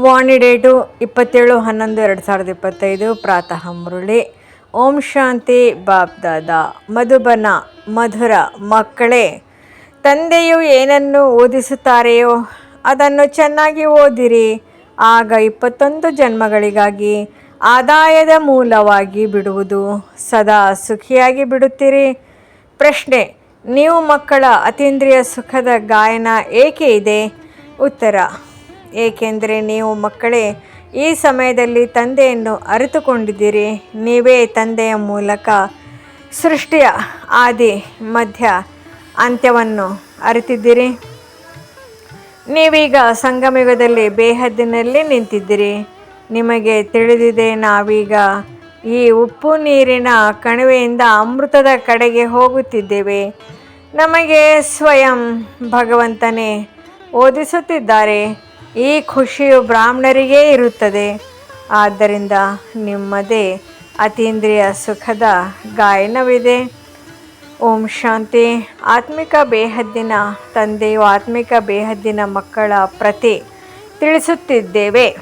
ವಾಣಿ date ಇಪ್ಪತ್ತೇಳು ಹನ್ನೊಂದು ಎರಡು ಸಾವಿರದ ಇಪ್ಪತ್ತೈದು, ಪ್ರಾತಃ ಮುರುಳಿ. ಓಂ ಶಾಂತಿ ಬಾಬ್ದಾದ ಮಧುಬನ, ಮಧುರ ಮಕ್ಕಳೇ, ತಂದೆಯು ಏನನ್ನು ಓದಿಸುತ್ತಾರೆಯೋ ಅದನ್ನು ಚೆನ್ನಾಗಿ ಓದಿರಿ. ಆಗ ಇಪ್ಪತ್ತೊಂದು ಜನ್ಮಗಳಿಗಾಗಿ ಆದಾಯದ ಮೂಲವಾಗಿ ಬಿಡುವುದು. ಸದಾ ಸುಖಿಯಾಗಿ ಬಿಡುತ್ತೀರಿ. ಪ್ರಶ್ನೆ, ನೀವು ಮಕ್ಕಳ ಅತೀಂದ್ರಿಯ ಸುಖದ ಗಾಯನ ಏಕೆ ಇದೆ? ಉತ್ತರ ಏಕೆಂದರೆ ನೀವು ಮಕ್ಕಳೇ, ಈ ಸಮಯದಲ್ಲಿ ತಂದೆಯನ್ನು ಅರಿತುಕೊಂಡಿದ್ದೀರಿ. ನೀವೇ ತಂದೆಯ ಮೂಲಕ ಸೃಷ್ಟಿಯ ಆದಿ ಮಧ್ಯ ಅಂತ್ಯವನ್ನು ಅರಿತಿದ್ದೀರಿ. ನೀವೀಗ ಸಂಗಮಯುಗದಲ್ಲಿ ಬೇಹದ್ದಿನಲ್ಲಿ ನಿಂತಿದ್ದೀರಿ. ನಿಮಗೆ ತಿಳಿದಿದೆ, ನಾವೀಗ ಈ ಉಪ್ಪು ನೀರಿನ ಕಣಿವೆಯಿಂದ ಅಮೃತದ ಕಡೆಗೆ ಹೋಗುತ್ತಿದ್ದೇವೆ. ನಮಗೆ ಸ್ವಯಂ ಭಗವಂತನೇ ಓದಿಸುತ್ತಿದ್ದಾರೆ. ಈ ಖುಷಿಯು ಬ್ರಾಹ್ಮಣರಿಗೇ ಇರುತ್ತದೆ. ಆದ್ದರಿಂದ ನಿಮ್ಮದೇ ಅತೀಂದ್ರಿಯ ಸುಖದ ಗಾಯನವಿದೆ. ಓಂ ಶಾಂತಿ. ಆತ್ಮಿಕ ಬೇಹದ್ದಿನ ತಂದೆಯು ಆತ್ಮಿಕ ಬೇಹದ್ದಿನ ಮಕ್ಕಳ ಪ್ರತಿ ತಿಳಿಸುತ್ತಿದ್ದೇವೆ.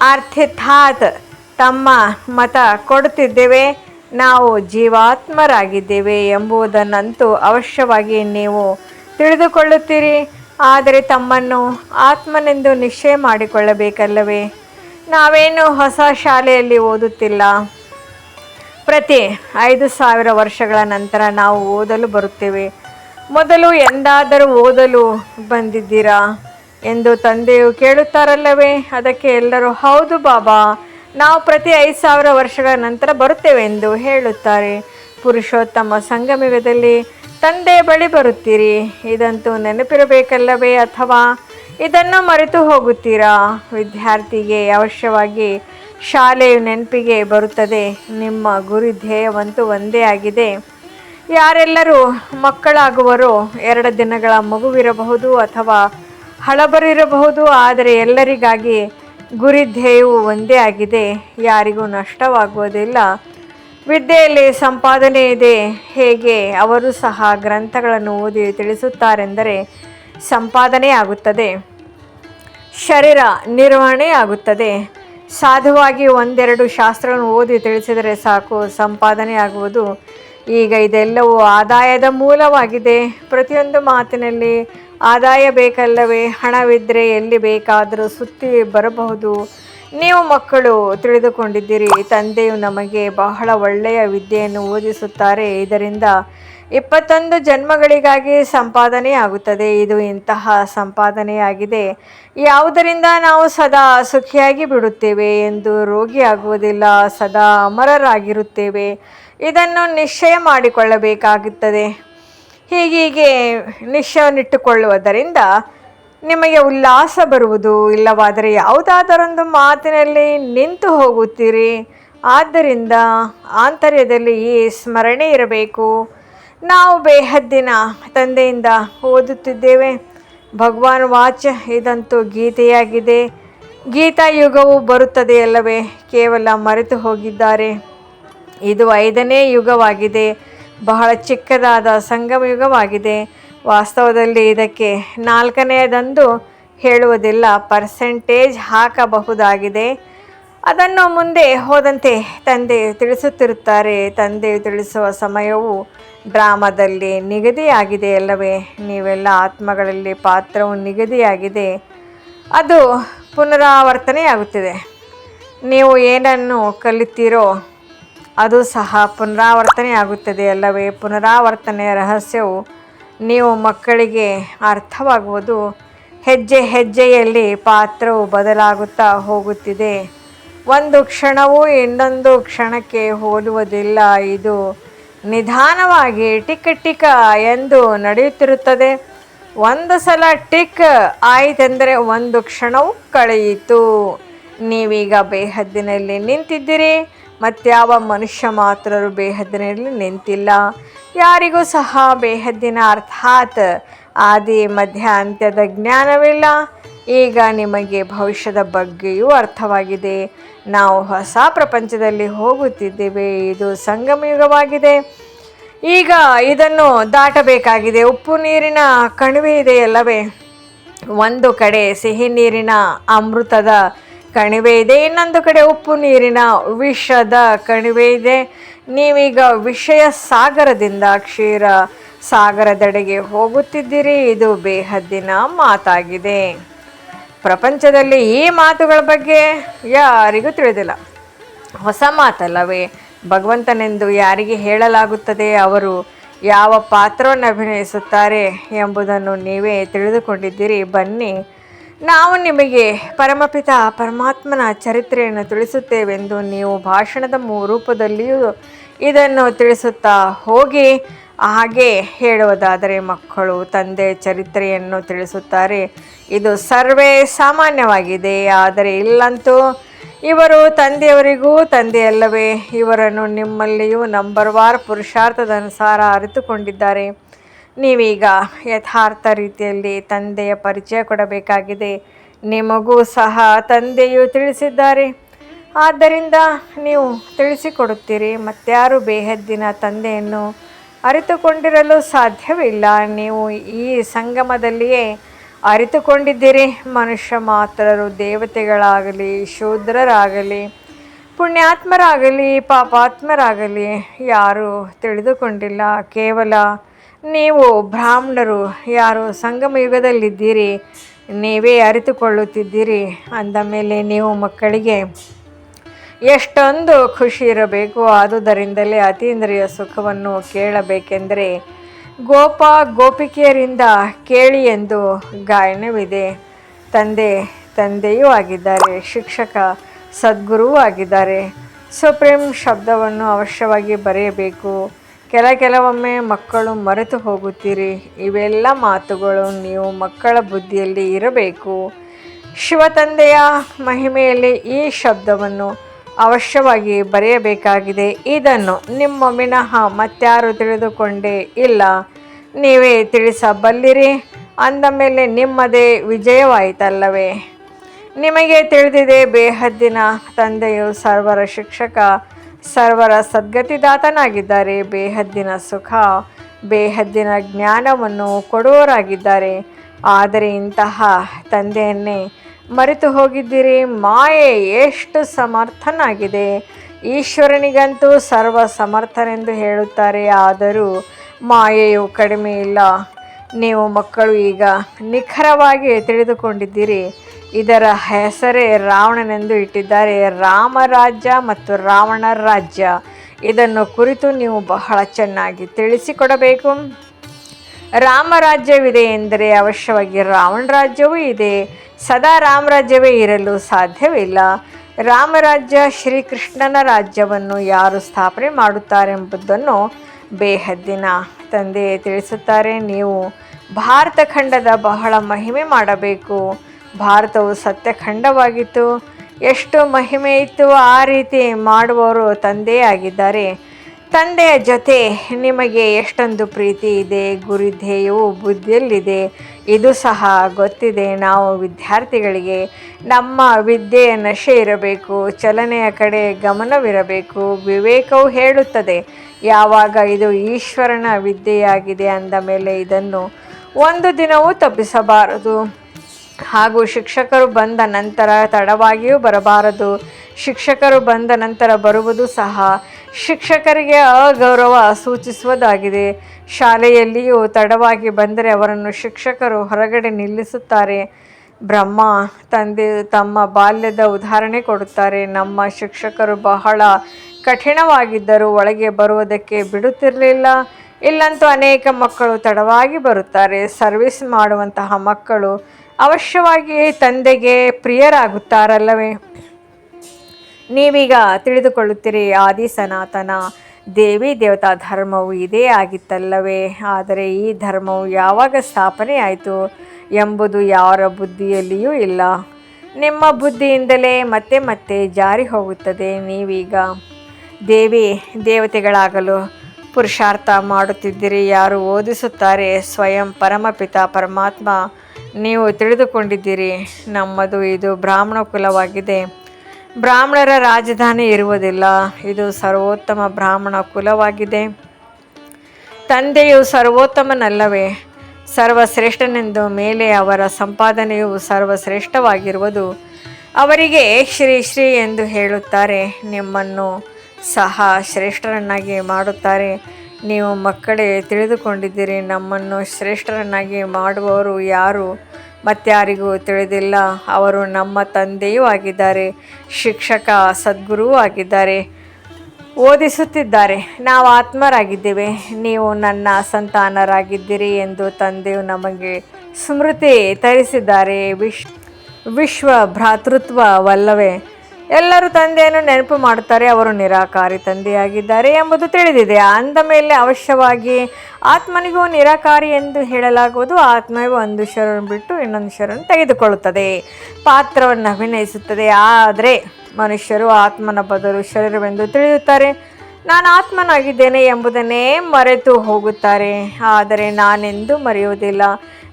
ಅರ್ಥಾತ್ ತಮ್ಮ ಮತ ಕೊಡುತ್ತಿದ್ದೇವೆ. ನಾವು ಜೀವಾತ್ಮರಾಗಿದ್ದೇವೆ ಎಂಬುದನ್ನಂತೂ ಅವಶ್ಯವಾಗಿ ನೀವು ತಿಳಿದುಕೊಳ್ಳುತ್ತೀರಿ. ಆದರೆ ತಮ್ಮನ್ನು ಆತ್ಮನೆಂದು ನಿಶ್ಚಯ ಮಾಡಿಕೊಳ್ಳಬೇಕಲ್ಲವೇ? ನಾವೇನು ಹೊಸ ಶಾಲೆಯಲ್ಲಿ ಓದುತ್ತಿಲ್ಲ. ಪ್ರತಿ ಐದು ಸಾವಿರ ವರ್ಷಗಳ ನಂತರ ನಾವು ಓದಲು ಬರುತ್ತೇವೆ. ಮೊದಲು ಎಂದಾದರೂ ಓದಲು ಬಂದಿದ್ದೀರಾ? ಎಂದು ತಂದೆಯು ಕೇಳುತ್ತಾರಲ್ಲವೇ? ಅದಕ್ಕೆ ಎಲ್ಲರೂ, ಹೌದು ಬಾಬಾ, ನಾವು ಪ್ರತಿ ಐದು ಸಾವಿರ ವರ್ಷಗಳ ನಂತರ ಬರುತ್ತೇವೆ ಎಂದು ಹೇಳುತ್ತಾರೆ. ಪುರುಷೋತ್ತಮ ಸಂಗಮಯುಗದಲ್ಲಿ ತಂದೆ ಬಳಿ ಬರುತ್ತೀರಿ. ಇದಂತೂ ನೆನಪಿರಬೇಕಲ್ಲವೇ ಅಥವಾ ಇದನ್ನು ಮರೆತು ಹೋಗುತ್ತೀರಾ? ವಿದ್ಯಾರ್ಥಿಗೆ ಅವಶ್ಯವಾಗಿ ಶಾಲೆಯು ನೆನಪಿಗೆ ಬರುತ್ತದೆ. ನಿಮ್ಮ ಗುರಿ ಧ್ಯೇಯವಂತೂ ಒಂದೇ ಆಗಿದೆ. ಯಾರೆಲ್ಲರೂ ಮಕ್ಕಳಾಗುವರೋ. ಎರಡು ದಿನಗಳ ಮಗುವಿರಬಹುದು ಅಥವಾ ಹಳಬರಿರಬಹುದು. ಆದರೆ ಎಲ್ಲರಿಗಾಗಿ ಗುರಿ ಧ್ಯೇಯವು ಒಂದೇ ಆಗಿದೆ. ಯಾರಿಗೂ ನಷ್ಟವಾಗುವುದಿಲ್ಲ. ವಿದ್ಯೆಯಲ್ಲಿ ಸಂಪಾದನೆ ಇದೆ. ಹೇಗೆ? ಅವರು ಸಹ ಗ್ರಂಥಗಳನ್ನು ಓದಿ ತಿಳಿಸುತ್ತಾರೆಂದರೆ ಸಂಪಾದನೆ ಆಗುತ್ತದೆ ಶರೀರ ನಿರ್ವಹಣೆ ಆಗುತ್ತದೆ ಸಾಧುವಾಗಿ ಒಂದೆರಡು ಶಾಸ್ತ್ರಗಳನ್ನು ಓದಿ ತಿಳಿಸಿದರೆ ಸಾಕು ಸಂಪಾದನೆ ಆಗುವುದು ಈಗ ಇದೆಲ್ಲವೂ ಆದಾಯದ ಮೂಲವಾಗಿದೆ. ಪ್ರತಿಯೊಂದು ಮಾತಿನಲ್ಲಿ ಆದಾಯ ಬೇಕಲ್ಲವೇ? ಹಣವಿದ್ದರೆ ಎಲ್ಲಿ ಬೇಕಾದರೂ ಸುತ್ತಿ ಬರಬಹುದು. ನೀವು ಮಕ್ಕಳು ತಿಳಿದುಕೊಂಡಿದ್ದೀರಿ, ತಂದೆಯು ನಮಗೆ ಬಹಳ ಒಳ್ಳೆಯ ವಿದ್ಯೆಯನ್ನು ಓದಿಸುತ್ತಾರೆ. ಇದರಿಂದ ಇಪ್ಪತ್ತೊಂದು ಜನ್ಮಗಳಿಗಾಗಿ ಸಂಪಾದನೆ ಆಗುತ್ತದೆ ಇದು ಇಂತಹ ಸಂಪಾದನೆಯಾಗಿದೆ. ಯಾವುದರಿಂದ ನಾವು ಸದಾ ಸುಖಿಯಾಗಿ ಬಿಡುತ್ತೇವೆ ಎಂದು ರೋಗಿಯಾಗುವುದಿಲ್ಲ, ಸದಾ ಅಮರರಾಗಿರುತ್ತೇವೆ. ಇದನ್ನು ನಿಶ್ಚಯ ಮಾಡಿಕೊಳ್ಳಬೇಕಾಗುತ್ತದೆ. ಹೀಗೀಗೆ ನಿಶ್ಚಯವನ್ನಿಟ್ಟುಕೊಳ್ಳುವುದರಿಂದ ನಿಮಗೆ ಉಲ್ಲಾಸ ಬರುವುದು ಇಲ್ಲವಾದರೆ ಯಾವುದಾದರೊಂದು ಮಾತಿನಲ್ಲಿ ನಿಂತು ಹೋಗುತ್ತೀರಿ. ಆದ್ದರಿಂದ ಆಂತರ್ಯದಲ್ಲಿ ಈ ಸ್ಮರಣೆ ಇರಬೇಕು. ನಾವು ಬೇಹದ್ದಿನ ತಂದೆಯಿಂದ ಓದುತ್ತಿದ್ದೇವೆ. ಭಗವಾನ್ ವಾಚ್ ಇದಂತೂ ಗೀತೆಯಾಗಿದೆ. ಗೀತಾ ಯುಗವು ಬರುತ್ತದೆಯಲ್ಲವೇ ಕೇವಲ ಮರೆತು ಹೋಗಿದ್ದಾರೆ. ಇದು ಐದನೇ ಯುಗವಾಗಿದೆ. ಬಹಳ ಚಿಕ್ಕದಾದ ಸಂಗಮ ಯುಗವಾಗಿದೆ. ವಾಸ್ತವದಲ್ಲಿ ಇದಕ್ಕೆ ನಾಲ್ಕನೆಯದಂದು ಹೇಳುವುದಿಲ್ಲ. ಪರ್ಸೆಂಟೇಜ್ ಹಾಕಬಹುದಾಗಿದೆ. ಅದನ್ನು ಮುಂದೆ ಹೋದಂತೆ ತಂದೆ ತಿಳಿಸುತ್ತಿರುತ್ತಾರೆ. ತಂದೆ ತಿಳಿಸುವ ಸಮಯವು ಡ್ರಾಮಾದಲ್ಲಿ ನಿಗದಿಯಾಗಿದೆ ಅಲ್ಲವೇ? ನೀವೆಲ್ಲ ಆತ್ಮಗಳಲ್ಲಿ ಪಾತ್ರವು ನಿಗದಿಯಾಗಿದೆ. ಅದು ಪುನರಾವರ್ತನೆಯಾಗುತ್ತಿದೆ. ನೀವು ಏನನ್ನು ಕಲಿತೀರೋ ಅದು ಸಹ ಪುನರಾವರ್ತನೆ ಆಗುತ್ತದೆ ಅಲ್ಲವೇ? ಪುನರಾವರ್ತನೆಯ ರಹಸ್ಯವು ನೀವು ಮಕ್ಕಳಿಗೆ ಅರ್ಥವಾಗುವುದು. ಹೆಜ್ಜೆ ಹೆಜ್ಜೆಯಲ್ಲಿ ಪಾತ್ರವು ಬದಲಾಗುತ್ತಾ ಹೋಗುತ್ತಿದೆ. ಒಂದು ಕ್ಷಣವು ಇನ್ನೊಂದು ಕ್ಷಣಕ್ಕೆ ಹೋಲುವುದಿಲ್ಲ. ಇದು ನಿಧಾನವಾಗಿ ಟಿಕ್ ಟಿಕ್ ಎಂದು ನಡೆಯುತ್ತಿರುತ್ತದೆ. ಒಂದು ಸಲ ಟಿಕ್ ಆಯಿತೆಂದರೆ ಒಂದು ಕ್ಷಣವು ಕಳೆಯಿತು. ನೀವೀಗ ಬೇಹದ್ದಿನಲ್ಲಿ ನಿಂತಿದ್ದೀರಿ. ಮತ್ಯಾವ ಮನುಷ್ಯ ಮಾತ್ರರು ಬೇಹದ್ದಿನಲ್ಲಿ ನಿಂತಿಲ್ಲ. ಯಾರಿಗೂ ಸಹ ಬೇಹದ್ದಿನ ಅರ್ಥಾತ್ ಆದಿ ಮಧ್ಯ ಅಂತ್ಯದ ಜ್ಞಾನವಿಲ್ಲ. ಈಗ ನಿಮಗೆ ಭವಿಷ್ಯದ ಬಗ್ಗೆಯೂ ಅರ್ಥವಾಗಿದೆ. ನಾವು ಹೊಸ ಪ್ರಪಂಚದಲ್ಲಿ ಹೋಗುತ್ತಿದ್ದೇವೆ. ಇದು ಸಂಗಮಯುಗವಾಗಿದೆ. ಈಗ ಇದನ್ನು ದಾಟಬೇಕಾಗಿದೆ. ಉಪ್ಪು ನೀರಿನ ಕಣಿವೆ ಇದೆಯಲ್ಲವೇ? ಒಂದು ಕಡೆ ಸಿಹಿ ನೀರಿನ ಅಮೃತದ ಕಣಿವೆ ಇದೆ. ಇನ್ನೊಂದು ಕಡೆ ಉಪ್ಪು ನೀರಿನ ವಿಷದ ಕಣಿವೆ ಇದೆ. ನೀವೀಗ ವಿಷಯ ಸಾಗರದಿಂದ ಕ್ಷೀರ ಸಾಗರದೆಡೆಗೆ ಹೋಗುತ್ತಿದ್ದೀರಿ. ಇದು ಬೇಹದ್ದಿನ ಮಾತಾಗಿದೆ. ಪ್ರಪಂಚದಲ್ಲಿ ಈ ಮಾತುಗಳ ಬಗ್ಗೆ ಯಾರಿಗೂ ತಿಳಿದಿಲ್ಲ. ಹೊಸ ಮಾತಲ್ಲವೇ? ಭಗವಂತನೆಂದು ಯಾರಿಗೆ ಹೇಳಲಾಗುತ್ತದೆ? ಅವರು ಯಾವ ಪಾತ್ರವನ್ನು ಅಭಿನಯಿಸುತ್ತಾರೆ ಎಂಬುದನ್ನು ನೀವೇ ತಿಳಿದುಕೊಂಡಿದ್ದೀರಿ. ಬನ್ನಿ ನಾವು ನಿಮಗೆ ಪರಮಪಿತ ಪರಮಾತ್ಮನ ಚರಿತ್ರೆಯನ್ನು ತಿಳಿಸುತ್ತೇವೆಂದು ನೀವು ಭಾಷಣದ ರೂಪದಲ್ಲಿಯೂ ಇದನ್ನು ತಿಳಿಸುತ್ತಾ ಹೋಗಿ ಹಾಗೆ ಹೇಳುವುದಾದರೆ ಮಕ್ಕಳು ತಂದೆ ಚರಿತ್ರೆಯನ್ನು ತಿಳಿಸುತ್ತಾರೆ. ಇದು ಸರ್ವೇ ಸಾಮಾನ್ಯವಾಗಿದೆ, ಆದರೆ ಇಲ್ಲಂತೂ ಇವರು ತಂದೆಯವರಿಗೂ ತಂದೆಯಲ್ಲವೇ. ಇವರನ್ನು ನಿಮ್ಮಲ್ಲಿಯೂ ನಂಬರ್ ವಾರ್ ಪುರುಷಾರ್ಥದ ಅನುಸಾರ ಅರಿತುಕೊಂಡಿದ್ದಾರೆ. ನೀವೀಗ ಯಥಾರ್ಥ ರೀತಿಯಲ್ಲಿ ತಂದೆಯ ಪರಿಚಯ ಕೊಡಬೇಕಾಗಿದೆ. ನಿಮಗೂ ಸಹ ತಂದೆಯು ತಿಳಿಸಿದ್ದಾರೆ. ಆದ್ದರಿಂದ ನೀವು ತಿಳಿಸಿಕೊಡುತ್ತೀರಿ. ಮತ್ತಾರು ಬೇಹದ್ದಿನ ತಂದೆಯನ್ನು ಅರಿತುಕೊಂಡಿರಲು ಸಾಧ್ಯವಿಲ್ಲ. ನೀವು ಈ ಸಂಗಮದಲ್ಲಿಯೇ ಅರಿತುಕೊಂಡಿದ್ದೀರಿ. ಮನುಷ್ಯ ಮಾತ್ರರು ದೇವತೆಗಳಾಗಲಿ, ಶೂದ್ರರಾಗಲಿ, ಪುಣ್ಯಾತ್ಮರಾಗಲಿ, ಪಾಪಾತ್ಮರಾಗಲಿ ಯಾರೂ ತಿಳಿದುಕೊಂಡಿಲ್ಲ. ಕೇವಲ ನೀವು ಬ್ರಾಹ್ಮಣರು, ಯಾರು ಸಂಗಮ ಯುಗದಲ್ಲಿದ್ದೀರಿ, ನೀವೇ ಅರಿತುಕೊಳ್ಳುತ್ತಿದ್ದೀರಿ, ಅಂದ ಮೇಲೆ ನೀವು ಮಕ್ಕಳಿಗೆ, ಎಷ್ಟೊಂದು ಖುಷಿ ಇರಬೇಕು, ಆದುದರಿಂದಲೇ ಅತೀಂದ್ರಿಯ ಸುಖವನ್ನು ಕೇಳಬೇಕೆಂದರೆ ಗೋಪ ಗೋಪಿಕೆಯರಿಂದ ಕೇಳಿ ಎಂದು ಗಾಯನವಿದೆ. ತಂದೆ, ತಂದೆಯೂ ಆಗಿದ್ದಾರೆ, ಶಿಕ್ಷಕ, ಸದ್ಗುರುವೂ ಆಗಿದ್ದಾರೆ. ಸುಪ್ರೀಂ ಶಬ್ದವನ್ನು ಅವಶ್ಯವಾಗಿ ಬರೆಯಬೇಕು. ಕೆಲ ಕೆಲವೊಮ್ಮೆ ಮಕ್ಕಳು ಮರೆತು ಹೋಗುತ್ತೀರಿ. ಇವೆಲ್ಲ ಮಾತುಗಳು ನೀವು ಮಕ್ಕಳ ಬುದ್ಧಿಯಲ್ಲಿ ಇರಬೇಕು. ಶಿವತಂದೆಯ ಮಹಿಮೆಯಲ್ಲಿ ಈ ಶಬ್ದವನ್ನು ಅವಶ್ಯವಾಗಿ ಬರೆಯಬೇಕಾಗಿದೆ. ಇದನ್ನು ನಿಮ್ಮ ಮಿನಃ ಮತ್ತಾರು ತಿಳಿದುಕೊಂಡೇ ಇಲ್ಲ. ನೀವೇ ತಿಳಿಸಬಲ್ಲಿರಿ. ಅಂದ ಮೇಲೆ ನಿಮ್ಮದೇ ವಿಜಯವಾಯಿತಲ್ಲವೇ. ನಿಮಗೆ ತಿಳಿದಿದೆ, ಬೇಹದ್ದಿನ ತಂದೆಯು ಸರ್ವರ ಶಿಕ್ಷಕ. ಸರ್ವರ ಸದ್ಗತಿದಾತನಾಗಿದ್ದಾರೆ. ಬೇಹದ್ದಿನ ಸುಖ, ಬೇಹದ್ದಿನ ಜ್ಞಾನವನ್ನು ಕೊಡುವರಾಗಿದ್ದಾರೆ ಆದರೆ ಇಂತಹ ತಂದೆಯನ್ನೇ ಮರೆತು ಹೋಗಿದ್ದೀರಿ. ಮಾಯೆ ಎಷ್ಟು ಸಮರ್ಥನಾಗಿದೆ. ಈಶ್ವರನಿಗಂತೂ ಸರ್ವ ಸಮರ್ಥನೆಂದು ಹೇಳುತ್ತಾರೆ. ಆದರೂ ಮಾಯೆಯು ಕಡಿಮೆ ಇಲ್ಲ. ನೀವು ಮಕ್ಕಳು ಈಗ ನಿಖರವಾಗಿ ತಿಳಿದುಕೊಂಡಿದ್ದೀರಿ. ಇದರ ಹೆಸರೇ ರಾವಣನೆಂದು ಇಟ್ಟಿದ್ದಾರೆ. ರಾಮರಾಜ್ಯ ಮತ್ತು ರಾವಣ ರಾಜ್ಯ. ಇದನ್ನು ಕುರಿತು ನೀವು ಬಹಳ ಚೆನ್ನಾಗಿ ತಿಳಿಸಿಕೊಡಬೇಕು. ರಾಮರಾಜ್ಯವಿದೆ ಎಂದರೆ ಅವಶ್ಯವಾಗಿ ರಾವಣ ರಾಜ್ಯವೂ ಇದೆ. ಸದಾ ರಾಮರಾಜ್ಯವೇ ಇರಲು ಸಾಧ್ಯವಿಲ್ಲ. ರಾಮರಾಜ್ಯ ಶ್ರೀಕೃಷ್ಣನ ರಾಜ್ಯವನ್ನು ಯಾರು ಸ್ಥಾಪನೆ ಮಾಡುತ್ತಾರೆಂಬುದನ್ನು ಬೇಹದ್ದಿನ ತಂದೆ ತಿಳಿಸುತ್ತಾರೆ. ನೀವು ಭಾರತ ಖಂಡದ ಬಹಳ ಮಹಿಮೆ ಮಾಡಬೇಕು. ಭಾರತವು ಸತ್ಯಖಂಡವಾಗಿತ್ತು. ಎಷ್ಟು ಮಹಿಮೆ ಇತ್ತು ಆ ರೀತಿ ಮಾಡುವವರು ತಂದೆ ಆಗಿದ್ದಾರೆ. ತಂದೆಯ ಜೊತೆ ನಿಮಗೆ ಎಷ್ಟೊಂದು ಪ್ರೀತಿ ಇದೆ ಗುರುಧ್ಯೇಯವು ಬುದ್ಧಿಯಲ್ಲಿದೆ. ಇದು ಸಹ ಗೊತ್ತಿದೆ. ನಾವು ವಿದ್ಯಾರ್ಥಿಗಳಿಗೆ ನಮ್ಮ ವಿದ್ಯೆಯ ನಶೆ ಇರಬೇಕು, ಚಲನೆಯ ಕಡೆ ಗಮನವಿರಬೇಕು. ವಿವೇಕವು ಹೇಳುತ್ತದೆ, ಯಾವಾಗ ಇದು ಈಶ್ವರನ ವಿದ್ಯೆಯಾಗಿದೆ ಅಂದ ಮೇಲೆ ಇದನ್ನು ಒಂದು ದಿನವೂ ತಪ್ಪಿಸಬಾರದು. ಹಾಗೂ ಶಿಕ್ಷಕರು ಬಂದ ನಂತರ ತಡವಾಗಿಯೂ ಬರಬಾರದು. ಶಿಕ್ಷಕರು ಬಂದ ನಂತರ ಬರುವುದು ಸಹ ಶಿಕ್ಷಕರಿಗೆ ಅಗೌರವ ಸೂಚಿಸುವುದಾಗಿದೆ. ಶಾಲೆಯಲ್ಲಿಯೂ ತಡವಾಗಿ ಬಂದರೆ ಅವರನ್ನು ಶಿಕ್ಷಕರು ಹೊರಗಡೆ ನಿಲ್ಲಿಸುತ್ತಾರೆ. ಬ್ರಹ್ಮ ತಂದೆ ತಮ್ಮ ಬಾಲ್ಯದ ಉದಾಹರಣೆ ಕೊಡುತ್ತಾರೆ. ನಮ್ಮ ಶಿಕ್ಷಕರು ಬಹಳ ಕಠಿಣವಾಗಿದ್ದರು ಒಳಗೆ ಬರುವುದಕ್ಕೆ ಬಿಡುತ್ತಿರಲಿಲ್ಲ. ಇಲ್ಲಂತೂ ಅನೇಕ ಮಕ್ಕಳು ತಡವಾಗಿ ಬರುತ್ತಾರೆ. ಸರ್ವಿಸ್ ಮಾಡುವಂತಹ ಮಕ್ಕಳು ಅವಶ್ಯವಾಗಿ ತಂದೆಗೆ ಪ್ರಿಯರಾಗುತ್ತಾರಲ್ಲವೇ? ನೀವೀಗ ತಿಳಿದುಕೊಳ್ಳುತ್ತೀರಿ, ಆದಿ ಸನಾತನ ದೇವಿ ದೇವತಾ ಧರ್ಮವು ಇದೇ ಆಗಿತ್ತಲ್ಲವೇ? ಆದರೆ ಈ ಧರ್ಮವು ಯಾವಾಗ ಸ್ಥಾಪನೆ ಆಯಿತು ಎಂಬುದು ಯಾರ ಬುದ್ಧಿಯಲ್ಲಿಯೂ ಇಲ್ಲ. ನಿಮ್ಮ ಬುದ್ಧಿಯಿಂದಲೇ ಮತ್ತೆ ಮತ್ತೆ ಜಾರಿ ಹೋಗುತ್ತದೆ ನೀವೀಗ. ದೇವಿ, ದೇವತೆಗಳಾಗಲು ಪುರುಷಾರ್ಥ ಮಾಡುತ್ತಿದ್ದಿರಿ, ಯಾರು ಓದಿಸುತ್ತಾರೆ ಸ್ವಯಂ ಪರಮಪಿತ ಪರಮಾತ್ಮ ನೀವು ತಿಳಿದುಕೊಂಡಿದ್ದೀರಿ, ನಮ್ಮದು ಇದು ಬ್ರಾಹ್ಮಣ ಕುಲವಾಗಿದೆ. ಬ್ರಾಹ್ಮಣರ ರಾಜಧಾನಿ ಇರುವುದಿಲ್ಲ, ಇದು ಸರ್ವೋತ್ತಮ ಬ್ರಾಹ್ಮಣ ಕುಲವಾಗಿದೆ. ತಂದೆಯು ಸರ್ವೋತ್ತಮನಲ್ಲವೇ, ಸರ್ವಶ್ರೇಷ್ಠನೆಂದು ಮೇಲೆ ಅವರ ಸಂಪಾದನೆಯು ಸರ್ವಶ್ರೇಷ್ಠವಾಗಿರುವುದು. ಅವರಿಗೆ ಶ್ರೀ ಶ್ರೀ ಎಂದು ಹೇಳುತ್ತಾರೆ, ನಿಮ್ಮನ್ನು ಸಹ ಶ್ರೇಷ್ಠರನ್ನಾಗಿ ಮಾಡುತ್ತಾರೆ. ನೀವು ಮಕ್ಕಳೇ, ತಿಳಿದುಕೊಂಡಿದ್ದೀರಿ, ನಮ್ಮನ್ನು ಶ್ರೇಷ್ಠರನ್ನಾಗಿ ಮಾಡುವವರು ಯಾರು? ಮತ್ತಾರಿಗೂ ತಿಳಿದಿಲ್ಲ, ಅವರು ನಮ್ಮ ತಂದೆಯೂ ಆಗಿದ್ದಾರೆ, ಶಿಕ್ಷಕ ಸದ್ಗುರುವೂ ಆಗಿದ್ದಾರೆ, ಓದಿಸುತ್ತಿದ್ದಾರೆ, ನಾವು ಆತ್ಮರಾಗಿದ್ದೇವೆ, ನೀವು ನನ್ನ ಸಂತಾನರಾಗಿದ್ದೀರಿ ಎಂದು ತಂದೆಯು ನಮಗೆ ಸ್ಮೃತಿ ತರಿಸಿದ್ದಾರೆ. ವಿಶ್ ವಿಶ್ವ ಭ್ರಾತೃತ್ವವಲ್ಲವೇ ಎಲ್ಲರೂ ತಂದೆಯನ್ನು ನೆನಪು ಮಾಡುತ್ತಾರೆ, ಅವರು ನಿರಾಕಾರಿ ತಂದೆಯಾಗಿದ್ದಾರೆ ಎಂಬುದು ತಿಳಿದಿದೆ. ಅಂದ ಮೇಲೆ ಅವಶ್ಯವಾಗಿ ಆತ್ಮನಿಗೂ ನಿರಾಕಾರಿ ಎಂದು ಹೇಳಲಾಗುವುದು, ಆತ್ಮವು ಒಂದು ಶರನ್ನು ಬಿಟ್ಟು ಇನ್ನೊಂದು ಶರನ್ನು ತೆಗೆದುಕೊಳ್ಳುತ್ತದೆ, ಪಾತ್ರವನ್ನು ಅಭಿನಯಿಸುತ್ತದೆ. ಆದರೆ ಮನುಷ್ಯರು ಆತ್ಮನ ಬದಲು ಶರೀರವೆಂದು ತಿಳಿಯುತ್ತಾರೆ, ನಾನು ಆತ್ಮನಾಗಿದ್ದೇನೆ ಎಂಬುದನ್ನೇ ಮರೆತು ಹೋಗುತ್ತಾರೆ. ಆದರೆ ನಾನೆಂದು ಮರೆಯುವುದಿಲ್ಲ.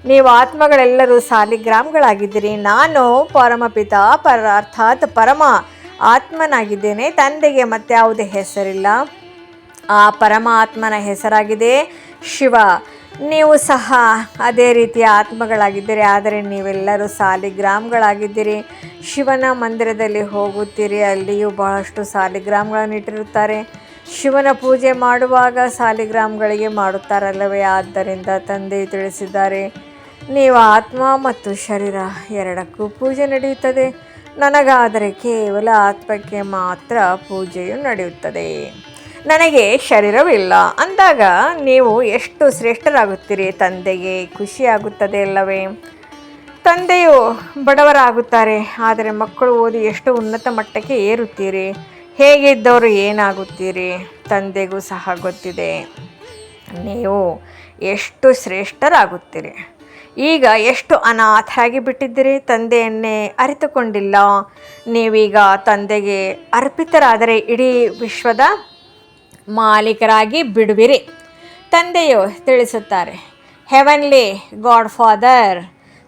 ನೀವು ಆತ್ಮಗಳೆಲ್ಲರೂ ಸಾಲಿಗ್ರಾಮ್ಗಳಾಗಿದ್ದೀರಿ. ನಾನು ಪರಮಪಿತ, ಪರ ಅರ್ಥಾತ್ ಪರಮ ಆತ್ಮನಾಗಿದ್ದೇನೆ. ತಂದೆಗೆ ಮತ್ಯಾವುದೇ ಹೆಸರಿಲ್ಲ. ಆ ಪರಮಾತ್ಮನ ಹೆಸರಾಗಿದೆ ಶಿವ. ನೀವು ಸಹ ಅದೇ ರೀತಿಯ ಆತ್ಮಗಳಾಗಿದ್ದೀರಿ. ಆದರೆ ನೀವೆಲ್ಲರೂ ಸಾಲಿಗ್ರಾಮ್ಗಳಾಗಿದ್ದೀರಿ. ಶಿವನ ಮಂದಿರದಲ್ಲಿ ಹೋಗುತ್ತೀರಿ. ಅಲ್ಲಿಯೂ ಬಹಳಷ್ಟು ಸಾಲಿಗ್ರಾಮ್ಗಳನ್ನು ಇಟ್ಟಿರುತ್ತಾರೆ. ಶಿವನ ಪೂಜೆ ಮಾಡುವಾಗ ಸಾಲಿಗ್ರಾಮ್ಗಳಿಗೆ ಮಾಡುತ್ತಾರಲ್ಲವೇ. ಆದ್ದರಿಂದ ತಂದೆ ತಿಳಿಸಿದ್ದಾರೆ. ನೀವು ಆತ್ಮ ಮತ್ತು ಶರೀರ ಎರಡಕ್ಕೂ ಪೂಜೆ ನಡೆಯುತ್ತದೆ. ನನಗಾದರೆ ಕೇವಲ ಆತ್ಮಕ್ಕೆ ಮಾತ್ರ ಪೂಜೆಯು ನಡೆಯುತ್ತದೆ. ನನಗೆ ಶರೀರವಿಲ್ಲ. ಅಂದಾಗ ನೀವು ಎಷ್ಟು ಶ್ರೇಷ್ಠರಾಗುತ್ತೀರಿ? ತಂದೆಗೆ ಖುಷಿಯಾಗುತ್ತದೆ ಅಲ್ಲವೇ? ತಂದೆಯು ಬಡವರಾಗುತ್ತಾರೆ. ಆದರೆ ಮಕ್ಕಳು ಓದಿ ಎಷ್ಟು ಉನ್ನತ ಮಟ್ಟಕ್ಕೆ ಏರುತ್ತೀರಿ? ಹೇಗಿದ್ದವರು ಏನಾಗುತ್ತೀರಿ? ತಂದೆಗೂ ಸಹ ಗೊತ್ತಿದೆ. ನೀವು ಎಷ್ಟು ಶ್ರೇಷ್ಠರಾಗುತ್ತೀರಿ? ಈಗ ಎಷ್ಟು ಅನಾಥರಾಗಿ ಬಿಟ್ಟಿದ್ದೀರಿ? ತಂದೆಯನ್ನೇ ಅರಿತುಕೊಂಡಿಲ್ಲ. ನೀವೀಗ ತಂದೆಗೆ ಅರ್ಪಿತರಾದರೆ ಇಡೀ ವಿಶ್ವದ ಮಾಲೀಕರಾಗಿ ಬಿಡುವಿರಿ, ತಂದೆಯು ತಿಳಿಸುತ್ತಾರೆ. ಹೆವನ್ಲಿ ಗಾಡ್ ಫಾದರ್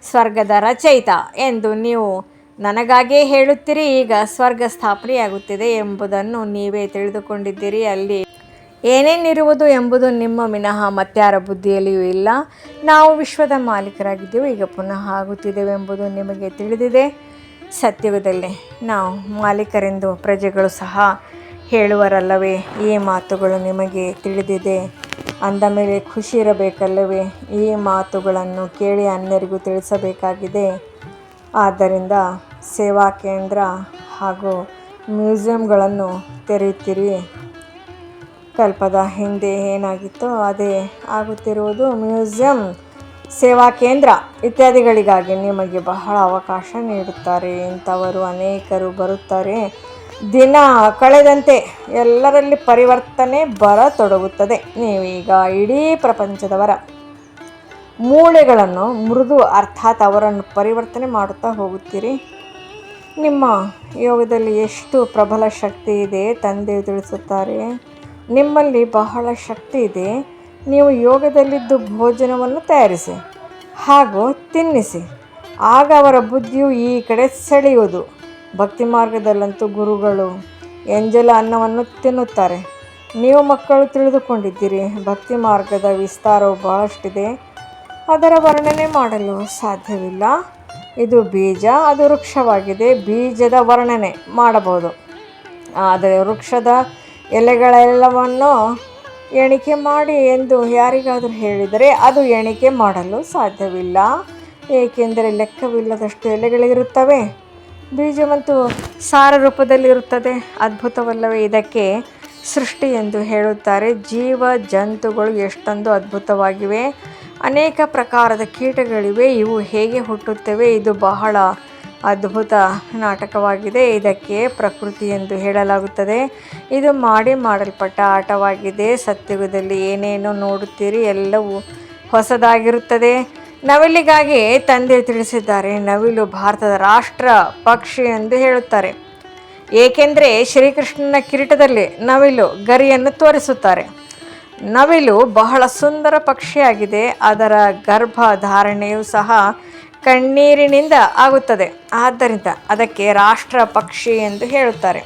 ಸ್ವರ್ಗದ ರಚಯಿತ ಎಂದು ನೀವು ನನಗಾಗಿಯೇ ಹೇಳುತ್ತೀರಿ. ಈಗ ಸ್ವರ್ಗ ಸ್ಥಾಪನೆಯಾಗುತ್ತಿದೆ ಎಂಬುದನ್ನು ನೀವೇ ತಿಳಿದುಕೊಂಡಿದ್ದೀರಿ. ಅಲ್ಲಿ ಏನೇನಿರುವುದು ಎಂಬುದು ನಿಮ್ಮ ಮಿನಃ ಮತ್ತಾರ ಬುದ್ಧಿಯಲ್ಲಿಯೂ ಇಲ್ಲ. ನಾವು ವಿಶ್ವದ ಮಾಲೀಕರಾಗಿದ್ದೇವೆ, ಈಗ ಪುನಃ ಆಗುತ್ತಿದ್ದೇವೆ ಎಂಬುದು ನಿಮಗೆ ತಿಳಿದಿದೆ. ಸತ್ಯವದಲ್ಲಿ ನಾವು ಮಾಲೀಕರೆಂದು ಪ್ರಜೆಗಳು ಸಹ ಹೇಳುವರಲ್ಲವೇ, ಈ ಮಾತುಗಳು ನಿಮಗೆ ತಿಳಿದಿದೆ. ಅಂದ ಮೇಲೆ ಖುಷಿ ಇರಬೇಕಲ್ಲವೇ, ಈ ಮಾತುಗಳನ್ನು ಕೇಳಿ ಅನ್ಯರಿಗೂ ತಿಳಿಸಬೇಕಾಗಿದೆ. ಆದ್ದರಿಂದ ಸೇವಾ ಕೇಂದ್ರ ಹಾಗೂ ಮ್ಯೂಸಿಯಂಗಳನ್ನು ತೆರೆಯುತ್ತೀರಿ. ಕಲ್ಪದ ಹಿಂದೆ ಏನಾಗಿತ್ತೋ ಅದೇ ಆಗುತ್ತಿರುವುದು ಮ್ಯೂಸಿಯಂ, ಸೇವಾ ಕೇಂದ್ರ ಇತ್ಯಾದಿಗಳಿಗಾಗಿ ನಿಮಗೆ ಬಹಳ ಅವಕಾಶ ನೀಡುತ್ತಾರೆ. ಇಂಥವರು ಅನೇಕರು ಬರುತ್ತಾರೆ. ದಿನ ಕಳೆದಂತೆ ಎಲ್ಲರಲ್ಲಿ ಪರಿವರ್ತನೆ ಬರತೊಡಗುತ್ತದೆ. ನೀವೀಗ ಇಡೀ ಪ್ರಪಂಚದವರ ಮೂಳೆಗಳನ್ನು ಮೃದು ಅರ್ಥಾತ್ ಅವರನ್ನು ಪರಿವರ್ತನೆ ಮಾಡುತ್ತಾ ಹೋಗುತ್ತೀರಿ. ನಿಮ್ಮ ಯೋಗದಲ್ಲಿ ಎಷ್ಟು ಪ್ರಬಲ ಶಕ್ತಿ ಇದೆ ತಂದೆ ತಿಳಿಸುತ್ತಾರೆ. ನಿಮ್ಮಲ್ಲಿ ಬಹಳ ಶಕ್ತಿ ಇದೆ. ನೀವು ಯೋಗದಲ್ಲಿದ್ದು ಭೋಜನವನ್ನು ತಯಾರಿಸಿ ಹಾಗೂ ತಿನ್ನಿಸಿ. ಆಗ ಅವರ ಬುದ್ಧಿಯು ಈ ಕಡೆ ಸೆಳೆಯುವುದು. ಭಕ್ತಿ ಮಾರ್ಗದಲ್ಲಂತೂ ಗುರುಗಳು ಎಂಜಲ ಅನ್ನವನ್ನು ತಿನ್ನುತ್ತಾರೆ. ನೀವು ಮಕ್ಕಳು ತಿಳಿದುಕೊಂಡಿದ್ದೀರಿ, ಭಕ್ತಿ ಮಾರ್ಗದ ವಿಸ್ತಾರವು ಬಹಳಷ್ಟಿದೆ. ಅದರ ವರ್ಣನೆ ಮಾಡಲು ಸಾಧ್ಯವಿಲ್ಲ. ಇದು ಬೀಜ, ಅದು ವೃಕ್ಷವಾಗಿದೆ. ಬೀಜದ ವರ್ಣನೆ ಮಾಡಬಹುದು. ಆದರೆ ವೃಕ್ಷದ ಎಲೆಗಳೆಲ್ಲವನ್ನು ಎಣಿಕೆ ಮಾಡಿ ಎಂದು ಯಾರಿಗಾದರೂ ಹೇಳಿದರೆ ಅದು ಎಣಿಕೆ ಮಾಡಲು ಸಾಧ್ಯವಿಲ್ಲ. ಏಕೆಂದರೆ ಲೆಕ್ಕವಿಲ್ಲದಷ್ಟು ಎಲೆಗಳಿರುತ್ತವೆ. ಬೀಜವಂತೂ ಸಾರ ರೂಪದಲ್ಲಿರುತ್ತದೆ. ಅದ್ಭುತವಲ್ಲವೇ ಇದಕ್ಕೆ ಸೃಷ್ಟಿ ಎಂದು ಹೇಳುತ್ತಾರೆ. ಜೀವ ಜಂತುಗಳು ಎಷ್ಟೊಂದು ಅದ್ಭುತವಾಗಿವೆ. ಅನೇಕ ಪ್ರಕಾರದ ಕೀಟಗಳಿವೆ. ಇವು ಹೇಗೆ ಹುಟ್ಟುತ್ತವೆ? ಇದು ಬಹಳ ಅದ್ಭುತ ನಾಟಕವಾಗಿದೆ. ಇದಕ್ಕೆ ಪ್ರಕೃತಿ ಎಂದು ಹೇಳಲಾಗುತ್ತದೆ. ಇದು ಮಾಡಿ ಮಾಡಲ್ಪಟ್ಟ ಆಟವಾಗಿದೆ. ಸತ್ಯುಗದಲ್ಲಿ ಏನೇನು ನೋಡುತ್ತೀರಿ ಎಲ್ಲವೂ ಹೊಸದಾಗಿರುತ್ತದೆ. ನವಿಲಿಗಾಗಿ ತಂದೆ ತಿಳಿಸಿದ್ದಾರೆ. ನವಿಲು ಭಾರತದ ರಾಷ್ಟ್ರ ಪಕ್ಷಿ ಎಂದು ಹೇಳುತ್ತಾರೆ. ಏಕೆಂದರೆ ಶ್ರೀಕೃಷ್ಣನ ಕಿರೀಟದಲ್ಲಿ ನವಿಲು ಗರಿಯನ್ನು ತೋರಿಸುತ್ತಾರೆ. ನವಿಲು ಬಹಳ ಸುಂದರ ಪಕ್ಷಿಯಾಗಿದೆ. ಅದರ ಗರ್ಭಧಾರಣೆಯು ಸಹ ಕಣ್ಣೀರಿನಿಂದ ಆಗುತ್ತದೆ. ಆದ್ದರಿಂದ ಅದಕ್ಕೆ ರಾಷ್ಟ್ರ ಪಕ್ಷಿ ಎಂದು ಹೇಳುತ್ತಾರೆ.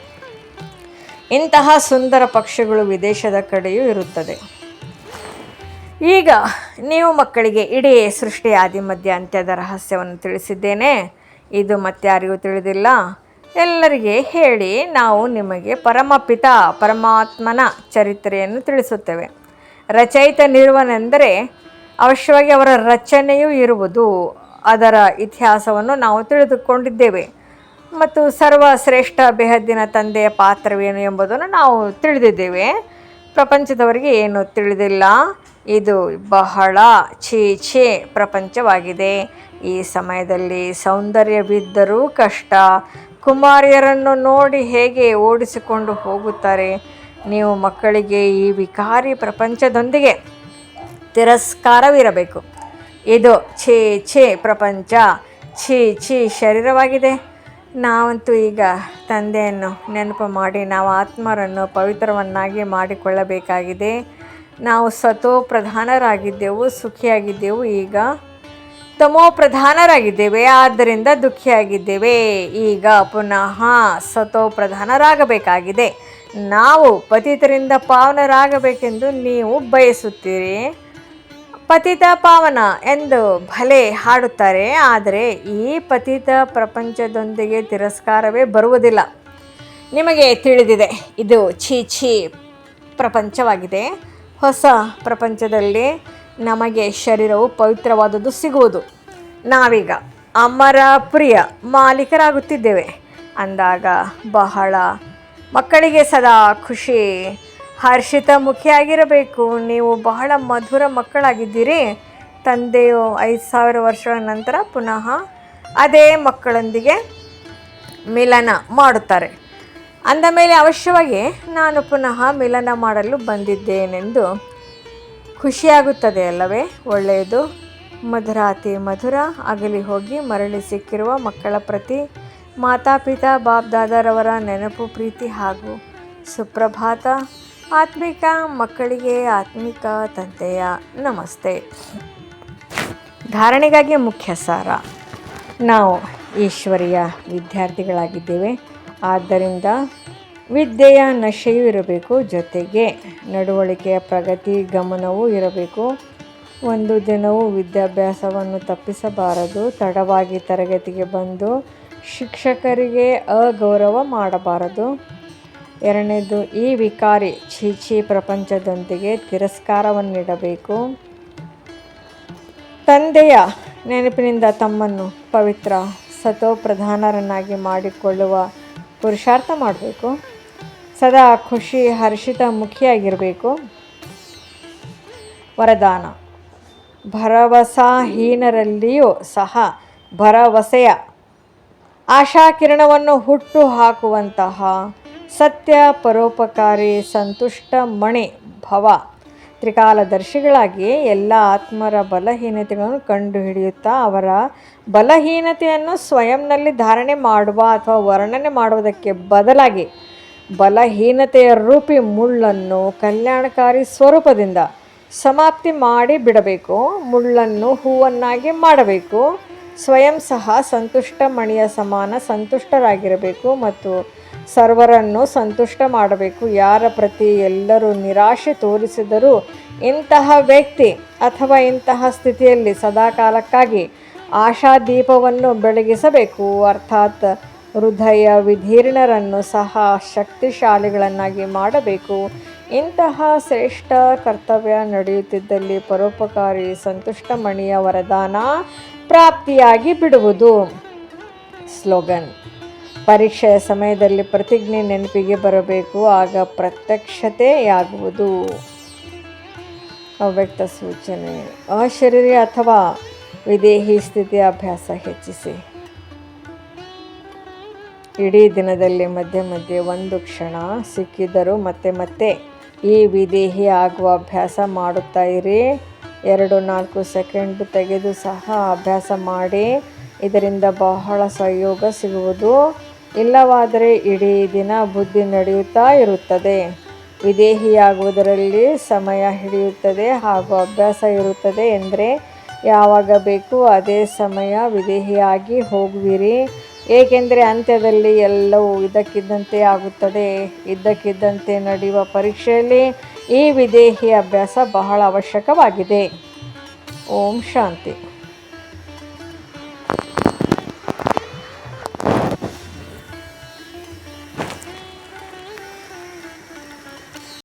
ಇಂತಹ ಸುಂದರ ಪಕ್ಷಿಗಳು ವಿದೇಶದ ಕಡೆಯೂ ಇರುತ್ತದೆ. ಈಗ ನೀವು ಮಕ್ಕಳಿಗೆ ಇಡೀ ಸೃಷ್ಟಿ ಆದಿ, ಮಧ್ಯ, ಅಂತ್ಯದ ರಹಸ್ಯವನ್ನು ತಿಳಿಸಿದ್ದೇನೆ. ಇದು ಮತ್ತಾರಿಗೂ ತಿಳಿದಿಲ್ಲ. ಎಲ್ಲರಿಗೆ ಹೇಳಿ ನಾವು ನಿಮಗೆ ಪರಮಪಿತ ಪರಮಾತ್ಮನ ಚರಿತ್ರೆಯನ್ನು ತಿಳಿಸುತ್ತೇವೆ. ರಚಯಿತ ನಿರ್ವನೆಂದರೆ ಅವಶ್ಯವಾಗಿ ಅವರ ರಚನೆಯೂ ಇರುವುದು. ಅದರ ಇತಿಹಾಸವನ್ನು ನಾವು ತಿಳಿದುಕೊಂಡಿದ್ದೇವೆ. ಮತ್ತು ಸರ್ವಶ್ರೇಷ್ಠ ಬೆಹದ್ದಿನ ತಂದೆಯ ಪಾತ್ರವೇನು ಎಂಬುದನ್ನು ನಾವು ತಿಳಿದಿದ್ದೇವೆ. ಪ್ರಪಂಚದವರಿಗೆ ಏನು ತಿಳಿದಿಲ್ಲ. ಇದು ಬಹಳ ಛೇ ಛೇ ಪ್ರಪಂಚವಾಗಿದೆ. ಈ ಸಮಯದಲ್ಲಿ ಸೌಂದರ್ಯವಿದ್ದರೂ ಕಷ್ಟ. ಕುಮಾರಿಯರನ್ನು ನೋಡಿ ಹೇಗೆ ಓಡಿಸಿಕೊಂಡು ಹೋಗುತ್ತಾರೆ. ನೀವು ಮಕ್ಕಳಿಗೆ ಈ ವಿಕಾರಿ ಪ್ರಪಂಚದೊಂದಿಗೆ ತಿರಸ್ಕಾರವಿರಬೇಕು. ಇದು ಛೇ ಛೇ ಪ್ರಪಂಚ. ಛೀ ಛೀ ಶರೀರವಾಗಿದೆ. ನಾವಂತೂ ಈಗ ತಂದೆಯನ್ನು ನೆನಪು ಮಾಡಿ ನಾವು ಆತ್ಮರನ್ನು ಪವಿತ್ರವನ್ನಾಗಿ ಮಾಡಿಕೊಳ್ಳಬೇಕಾಗಿದೆ. ನಾವು ಸತೋ ಪ್ರಧಾನರಾಗಿದ್ದೆವು, ಸುಖಿಯಾಗಿದ್ದೆವು, ಈಗ ತಮೋ ಪ್ರಧಾನರಾಗಿದ್ದೇವೆ, ಆದ್ದರಿಂದ ದುಃಖಿಯಾಗಿದ್ದೇವೆ. ಈಗ ಪುನಃ ಸತೋ ಪ್ರಧಾನರಾಗಬೇಕಾಗಿದೆ. ನಾವು ಪತಿತರಿಂದ ಪಾವನರಾಗಬೇಕೆಂದು ನೀವು ಬಯಸುತ್ತೀರಿ. ಪತಿತ ಪಾವನ ಎಂದು ಭಲೆ ಹಾಡುತ್ತಾರೆ, ಆದರೆ ಈ ಪತಿತ ಪ್ರಪಂಚದೊಂದಿಗೆ ತಿರಸ್ಕಾರವೇ ಬರುವುದಿಲ್ಲ. ನಿಮಗೆ ತಿಳಿದಿದೆ, ಇದು ಛೀ ಛೀ ಪ್ರಪಂಚವಾಗಿದೆ. ಹೊಸ ಪ್ರಪಂಚದಲ್ಲಿ ನಮಗೆ ಶರೀರವು ಪವಿತ್ರವಾದದ್ದು ಸಿಗುವುದು. ನಾವೀಗ ಅಮರ ಪ್ರಿಯ ಮಾಲೀಕರಾಗುತ್ತಿದ್ದೇವೆ. ಅಂದಾಗ ಬಹಳ ಮಕ್ಕಳಿಗೆ ಸದಾ ಖುಷಿ ಹರ್ಷಿತ ಮುಖಿಯಾಗಿರಬೇಕು. ನೀವು ಬಹಳ ಮಧುರ ಮಕ್ಕಳಾಗಿದ್ದೀರಿ. ತಂದೆಯು ಐದು ಸಾವಿರ ವರ್ಷಗಳ ನಂತರ ಪುನಃ ಅದೇ ಮಕ್ಕಳೊಂದಿಗೆ ಮಿಲನ ಮಾಡುತ್ತಾರೆ. ಅಂದ ಮೇಲೆ ಅವಶ್ಯವಾಗಿ ನಾನು ಪುನಃ ಮಿಲನ ಮಾಡಲು ಬಂದಿದ್ದೇನೆಂದು ಖುಷಿಯಾಗುತ್ತದೆ ಅಲ್ಲವೇ? ಒಳ್ಳೆಯದು. ಮಧುರಾತಿ ಮಧುರ. ಅಗಲಿ ಹೋಗಿ ಮರಳಿ ಸಿಕ್ಕಿರುವ ಮಕ್ಕಳ ಪ್ರತಿ ಮಾತಾಪಿತಾ ಬಾಬ್ದಾದರವರ ನೆನಪು, ಪ್ರೀತಿ ಹಾಗೂ ಸುಪ್ರಭಾತ. ಆತ್ಮಿಕ ಮಕ್ಕಳಿಗೆ ಆತ್ಮಿಕ ತಂದೆಯ ನಮಸ್ತೆ. ಧಾರಣೆಗಾಗಿ ಮುಖ್ಯ ಸಾರ. ನಾವು ಈಶ್ವರಿಯ ವಿದ್ಯಾರ್ಥಿಗಳಾಗಿದ್ದೇವೆ. ಆದ್ದರಿಂದ ವಿದ್ಯೆಯ ನಶೆಯೂ ಇರಬೇಕು, ಜೊತೆಗೆ ನಡವಳಿಕೆಯ ಪ್ರಗತಿ ಗಮನವೂ ಇರಬೇಕು. ಒಂದು ದಿನವೂ ವಿದ್ಯಾಭ್ಯಾಸವನ್ನು ತಪ್ಪಿಸಬಾರದು, ತಡವಾಗಿ ತರಗತಿಗೆ ಬಂದು ಶಿಕ್ಷಕರಿಗೆ ಅಗೌರವ ಮಾಡಬಾರದು. ಎರಡನೇದು, ಈ ವಿಕಾರಿ ಛೀಚಿ ಪ್ರಪಂಚದೊಂದಿಗೆ ತಿರಸ್ಕಾರವನ್ನಿಡಬೇಕು. ತಂದೆಯ ನೆನಪಿನಿಂದ ತಮ್ಮನ್ನು ಪವಿತ್ರ ಸತೋ ಪ್ರಧಾನರನ್ನಾಗಿ ಮಾಡಿಕೊಳ್ಳುವ ಪುರುಷಾರ್ಥ ಮಾಡಬೇಕು. ಸದಾ ಖುಷಿ ಹರ್ಷಿತ ಮುಖಿಯಾಗಿರಬೇಕು. ವರದಾನ, ಭರವಸಾಹೀನರಲ್ಲಿಯೂ ಸಹ ಭರವಸೆಯ ಆಶಾಕಿರಣವನ್ನು ಹುಟ್ಟು ಹಾಕುವಂತಹ ಸತ್ಯ ಪರೋಪಕಾರಿ ಸಂತುಷ್ಟ ಮಣಿ ಭವ. ತ್ರಿಕಾಲದರ್ಶಿಗಳಾಗಿ ಎಲ್ಲ ಆತ್ಮರ ಬಲಹೀನತೆಗಳನ್ನು ಕಂಡುಹಿಡಿಯುತ್ತಾ ಅವರ ಬಲಹೀನತೆಯನ್ನು ಸ್ವಯಂನಲ್ಲಿ ಧಾರಣೆ ಮಾಡುವ ಅಥವಾ ವರ್ಣನೆ ಮಾಡುವುದಕ್ಕೆ ಬದಲಾಗಿ ಬಲಹೀನತೆಯ ರೂಪಿ ಮುಳ್ಳನ್ನು ಕಲ್ಯಾಣಕಾರಿ ಸ್ವರೂಪದಿಂದ ಸಮಾಪ್ತಿ ಮಾಡಿ ಬಿಡಬೇಕು, ಮುಳ್ಳನ್ನು ಹೂವನ್ನಾಗಿ ಮಾಡಬೇಕು, ಸ್ವಯಂ ಸಹ ಸಂತುಷ್ಟ ಮಣಿಯ ಸಮಾನ ಸಂತುಷ್ಟರಾಗಿರಬೇಕು ಮತ್ತು ಸರ್ವರನ್ನು ಸಂತುಷ್ಟ ಮಾಡಬೇಕು. ಯಾರ ಪ್ರತಿ ಎಲ್ಲರೂ ನಿರಾಶೆ ತೋರಿಸಿದರೂ ಇಂತಹ ವ್ಯಕ್ತಿ ಅಥವಾ ಇಂತಹ ಸ್ಥಿತಿಯಲ್ಲಿ ಸದಾಕಾಲಕ್ಕಾಗಿ ಆಶಾದೀಪವನ್ನು ಬೆಳಗಿಸಬೇಕು. ಅರ್ಥಾತ್ ಹೃದಯ ವಿಧೀರ್ಣರನ್ನು ಸಹ ಶಕ್ತಿಶಾಲಿಗಳನ್ನಾಗಿ ಮಾಡಬೇಕು. ಇಂತಹ ಶ್ರೇಷ್ಠ ಕರ್ತವ್ಯ ನಡೆಯುತ್ತಿದ್ದಲ್ಲಿ ಪರೋಪಕಾರಿ ಸಂತುಷ್ಟ ಮಣಿಯ ವರದಾನ ಪ್ರಾಪ್ತಿಯಾಗಿ ಬಿಡುವುದು. ಸ್ಲೋಗನ್. ಪರೀಕ್ಷೆಯ ಸಮಯದಲ್ಲಿ ಪ್ರತಿಜ್ಞೆ ನೆನಪಿಗೆ ಬರಬೇಕು, ಆಗ ಪ್ರತ್ಯಕ್ಷತೆಯಾಗುವುದು. ಅವ್ಯಕ್ತ ಸೂಚನೆ ಅಶರೀರಿ ಅಥವಾ ವಿದೇಹಿ ಸ್ಥಿತಿ ಅಭ್ಯಾಸ ಹೆಚ್ಚಿಸಿ. ಇಡೀ ದಿನದಲ್ಲಿ ಮಧ್ಯೆ ಮಧ್ಯೆ ಒಂದು ಕ್ಷಣ ಸಿಕ್ಕಿದರೂ ಮತ್ತೆ ಮತ್ತೆ ಈ ವಿದೇಹಿ ಆಗುವ ಅಭ್ಯಾಸ ಮಾಡುತ್ತಾ ಇರಿ. ಎರಡು ನಾಲ್ಕು ಸೆಕೆಂಡ್ ತೆಗೆದು ಸಹ ಅಭ್ಯಾಸ ಮಾಡಿ. ಇದರಿಂದ ಬಹಳ ಸಹಯೋಗ ಸಿಗುವುದು. ಇಲ್ಲವಾದರೆ ಇಡೀ ದಿನ ಬುದ್ಧಿ ನಡೆಯುತ್ತಾ ಇರುತ್ತದೆ. ವಿದೇಹಿಯಾಗುವುದರಲ್ಲಿ ಸಮಯ ಹಿಡಿಯುತ್ತದೆ ಹಾಗೂ ಅಭ್ಯಾಸ ಇರುತ್ತದೆ ಎಂದರೆ, ಯಾವಾಗ ಬೇಕು ಅದೇ ಸಮಯ ವಿದೇಹಿಯಾಗಿ ಹೋಗುವಿರಿ. ಏಕೆಂದರೆ ಅಂತ್ಯದಲ್ಲಿ ಎಲ್ಲವೂ ಇದ್ದಕ್ಕಿದ್ದಂತೆ ಆಗುತ್ತದೆ. ಇದ್ದಕ್ಕಿದ್ದಂತೆ ನಡೆಯುವ ಪರೀಕ್ಷೆಯಲ್ಲಿ ಈ ವಿದೇಹಿ ಅಭ್ಯಾಸ ಬಹಳ ಅವಶ್ಯಕವಾಗಿದೆ. ಓಂ ಶಾಂತಿ.